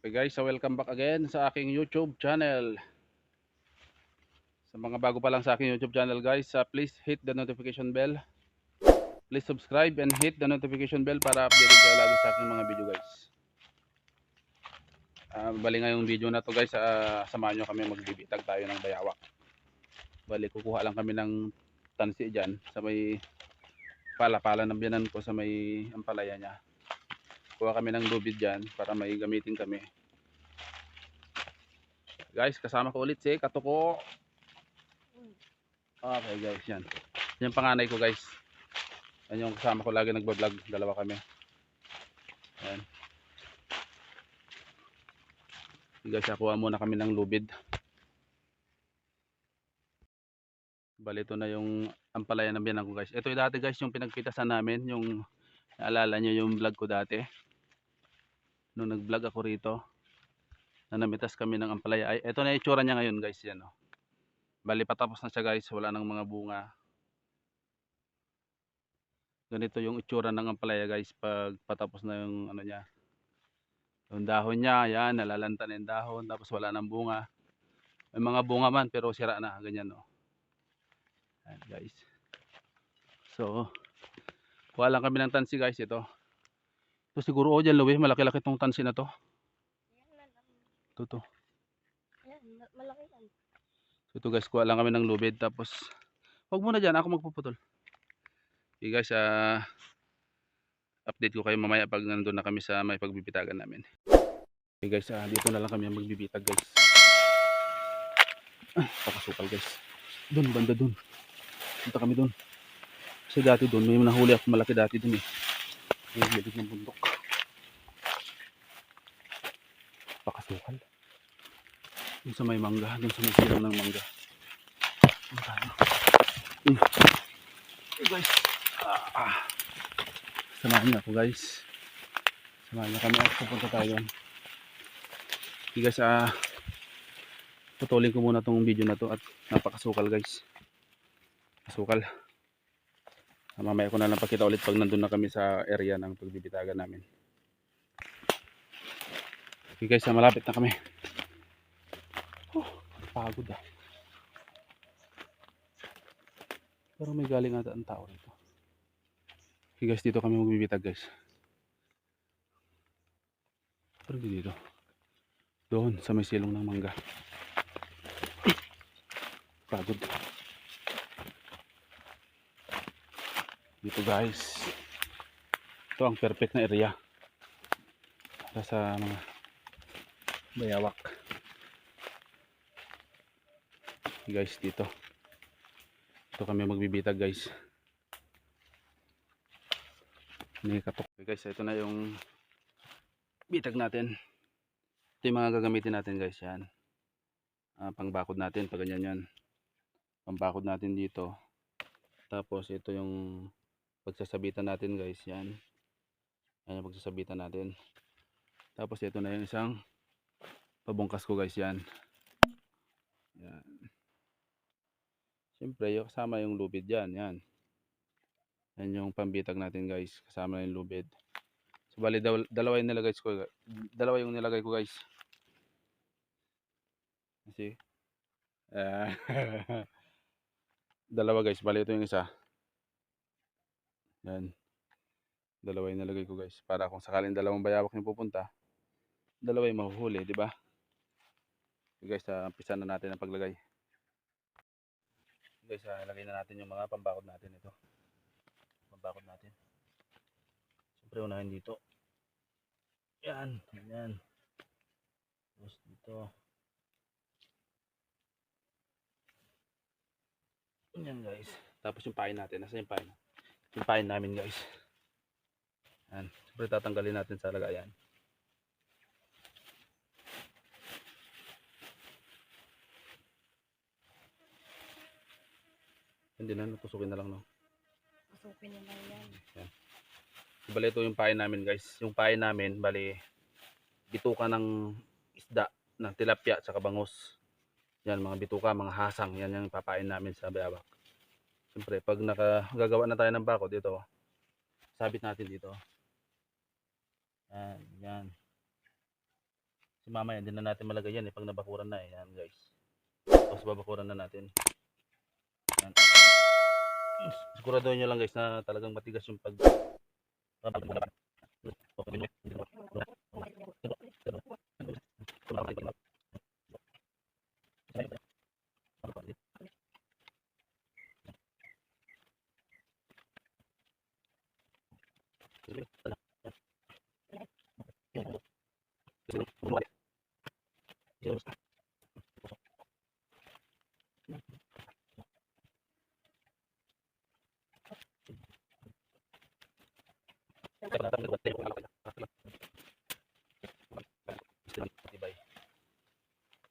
Okay guys, so welcome back again sa aking YouTube channel. Sa mga bago pa lang sa aking YouTube channel guys, uh, please hit the notification bell. Please subscribe and hit the notification bell para updated kayo lagi sa aking mga video guys. Uh, bali ngayong video na to guys, uh, samahan nyo kami magbibitag tayo ng bayawak. Bali kukuha lang kami ng tansi dyan sa may pala-pala ng biyanan ko sa may ampalaya niya kuha kami ng lubid dyan para may gamitin kami. Guys kasama ko ulit si Katuko. Okay guys yan. Yan panganay ko guys. Yan yung kasama ko lagi nagbablog. Dalawa kami. Yan. Guys kuha muna kami ng lubid. Bali ito na yung ampalaya ng biyanan ko guys. Ito yung dati guys yung pinagpitasan namin yung naalala nyo yung vlog ko dati nung nag-vlog ako rito na namitas kami ng ampalaya. Ay ito na itsura niya ngayon guys yan oh. bali patapos na siya guys. Wala nang mga bunga. Ganito yung itsura ng ampalaya guys pag patapos na yung ano niya yung dahon niya. Yan nalalanta na yung dahon tapos wala nang bunga. May mga bunga man pero sira na. Ganyan oh. Ayan, guys. So kuha lang kami ng tansi guys ito ito siguro oh dyan Louie malaki-laki tong tansi na to ito to malaki yan. So, ito guys, kuha lang kami ng lubid. Tapos, wag muna dyan. Ako magpuputol. Okay guys, ah update ko kayo mamaya pag nandun na kami sa may pagbibitagan namin. Okay guys, ah dito na lang kami ang magbibitag guys. Ah, pakasukal guys. Doon, banda doon. Punta kami doon. Kasi dati doon, may nahuli ako malaki dati doon eh. May hilig ng bundok. Pakasukal. Doon sa may mangga, doon sa may silang ng mangga. Ano tayo? Mm. Hey guys. Ah, ah. Samahan niyo ako guys. Samahan niyo kami at pupunta tayo. Okay guys, ah, putulin ko muna tong video na to at napakasukal guys. Kasukal. Ah, mamaya ko na lang pakita ulit pag nandun na kami sa area ng pagbibitagan namin. Okay guys, ah, malapit na kami. Oh, pagod ah. Pero may galing ata ang tao rito. Okay guys, dito kami magbibitag guys. Pero dito. Doon, sa may silong ng mangga. Pagod. Dito guys. Ito ang perfect na area. Para sa mga bayawak. guys dito. Ito kami magbibitag guys. May katok. Guys ito na yung bitag natin. Ito yung mga gagamitin natin guys. Yan. Ah, pangbakod natin pag ganyan yan. Pambakod natin dito. Tapos ito yung pagsasabitan natin guys yan yan yung pagsasabitan natin tapos ito na yung isang pabungkas ko guys yan yan Siyempre, yung kasama yung lubid yan. Yan. Yan yung pambitag natin guys. Kasama yung lubid. So, bali, dalawa yung nilagay ko. Dalawa yung nilagay ko guys. Kasi, ah, dalawa guys. Bali, ito yung isa. Yan. Dalawa yung nilagay ko guys. Para kung sakaling dalawang bayawak yung pupunta, dalawa yung mahuhuli, di ba? So guys, uh, umpisa na natin ang paglagay guys, ah, ilagay na natin yung mga pambakod natin ito. Pambakod natin. Siyempre unahin dito. Yan, yan. Tapos dito. Yan guys. Tapos yung pain natin. Nasa yung pain? Pain namin guys. Yan. Siyempre tatanggalin natin sa lagayan. Hindi na, natusukin na lang no. Pasukin na lang yan. Bali ito yung pain namin guys. Yung pain namin, bali bituka ng isda ng tilapia sa bangus. Yan mga bituka, mga hasang, yan yung papain namin sa bayawak. Siyempre, pag nakagagawa na tayo ng bako dito, sabit natin dito. Yan, yan. Kasi mamaya hindi na natin malagay yan eh pag nabakuran na eh. Yan guys. Tapos babakuran na natin. Yan. Siguraduhin nyo lang guys na talagang matigas yung pag...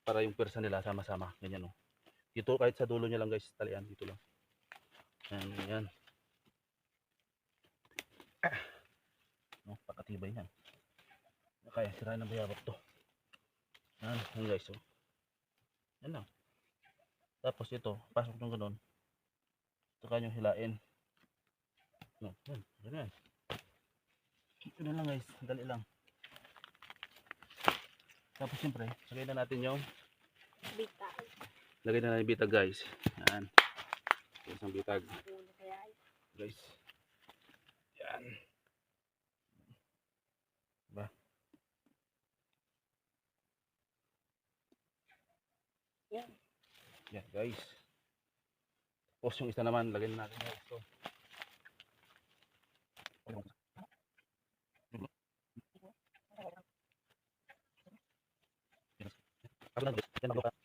Para yung persa nila sama-sama. Ganyan o. Dito kahit sa dulo niya lang guys. Talian. Dito lang. Yan. Yan. Ah. No, pakatibay yan. Kaya sirain ng bayabak to. Yan. Yan guys. Oh. Yan lang. Tapos ito. Pasok ng ganun. Saka nyo hilain. No, yan. Ganyan. Ito lang guys. Dali lang. Tapos siyempre, lagay na natin yung Bita. lagay na natin yung bitag guys. Yan. Isang bitag guys. Yan. Diba? Yan. Yan guys. Tapos yung isa naman, lagay na natin guys. Ito. Kabilang guys.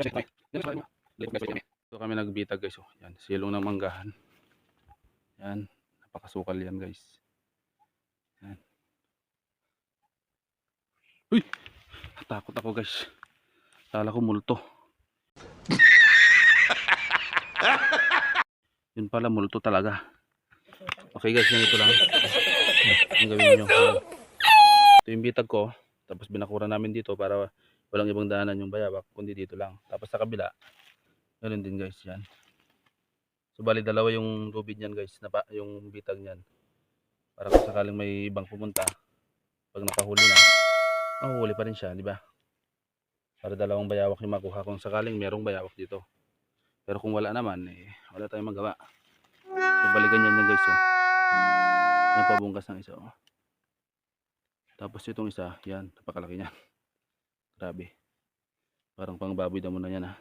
Ito kami nagbitag guys. Oh. Yan, silong ng manggahan. Yan, napakasukal yan guys. Yan. Uy! Natakot ako guys. Kala ko multo. Yun pala multo talaga. Okay guys, ganito lang. Ang gawin nyo. Ito yung bitag ko. Tapos binakura namin dito para walang ibang daanan yung bayabak kundi dito lang. Tapos sa kabila, Ganun din guys, yan. So bali dalawa yung lubid niyan guys, na pa, yung bitag niyan. Para kung sakaling may ibang pumunta, pag nakahuli na, mahuhuli pa rin siya, di ba? Para dalawang bayawak yung makuha kung sakaling merong bayawak dito. Pero kung wala naman, eh, wala tayong magawa. So bali ganyan yan guys, oh. Yan pabungkas ng isa, oh. Tapos itong isa, yan, napakalaki niya. Grabe. Parang pang baboy damo na yan, ha.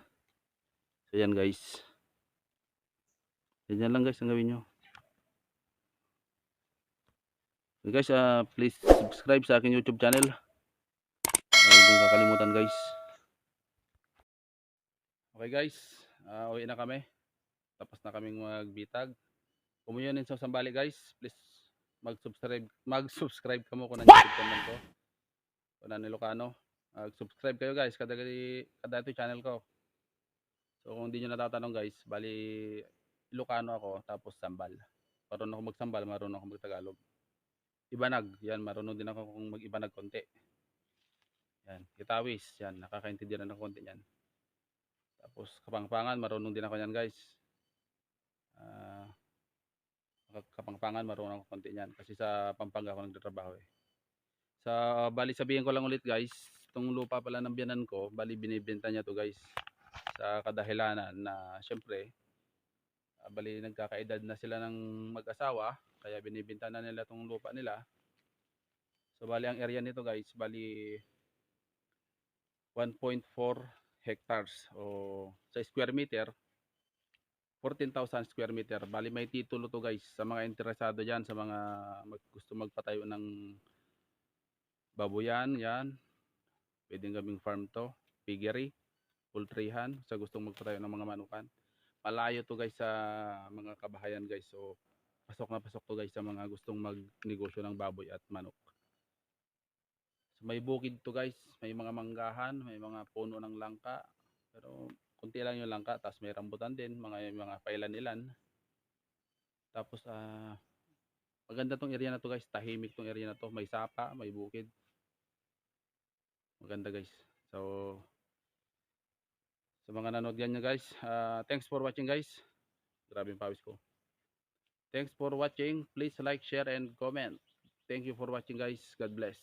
So yan guys. Ganyan lang guys ang gawin nyo. So guys, ah, please subscribe sa aking YouTube channel. Huwag niyong kakalimutan guys. Okay guys, ah, uwi na kami. Tapos na kaming magbitag. Kung yun sa Sambali guys, please mag-subscribe mag-subscribe ka mo kung nandiyan yung channel ko. Kung ni Lucano. Mag-subscribe kayo guys kada kada ito channel ko. So kung hindi nyo natatanong guys, bali Ilocano ako tapos Sambal. Marunong ako magsambal, marunong ako magtagalog. Ibanag, yan, marunong din ako kung mag-ibanag konti. Yan, Kitawis, yan, nakakaintindihan na ng konti yan. Tapos Kapangpangan, marunong din ako yan guys. Ah, Kapangpangan, marunong ako konti yan. Kasi sa Pampanga ako nagtatrabaho eh. Sa bali sabihin ko lang ulit guys, itong lupa pala ng biyanan ko, bali binibenta niya to guys sa kadahilanan na syempre ah, bali nagkakaedad na sila ng mag-asawa kaya binibenta na nila tong lupa nila. So bali ang area nito guys bali 1.4 hectares o sa square meter 14,000 square meter. Bali may titulo to guys sa mga interesado dyan sa mga mag, gusto magpatayo ng babuyan yan pwedeng gawing farm to piggery poultryhan sa gustong magpatayo ng mga manukan. Malayo to guys sa mga kabahayan guys. So pasok na pasok to guys sa mga gustong magnegosyo ng baboy at manok. So, may bukid to guys, may mga manggahan, may mga puno ng langka. Pero kunti lang yung langka, tapos may rambutan din, mga mga pailan-ilan. Tapos ah maganda tong area na to guys, tahimik tong area na to, may sapa, may bukid. Maganda guys. So sa mga nanood yan nyo guys, ah, thanks for watching guys. Grabe yung pawis ko. Thanks for watching. Please like, share, and comment. Thank you for watching guys. God bless.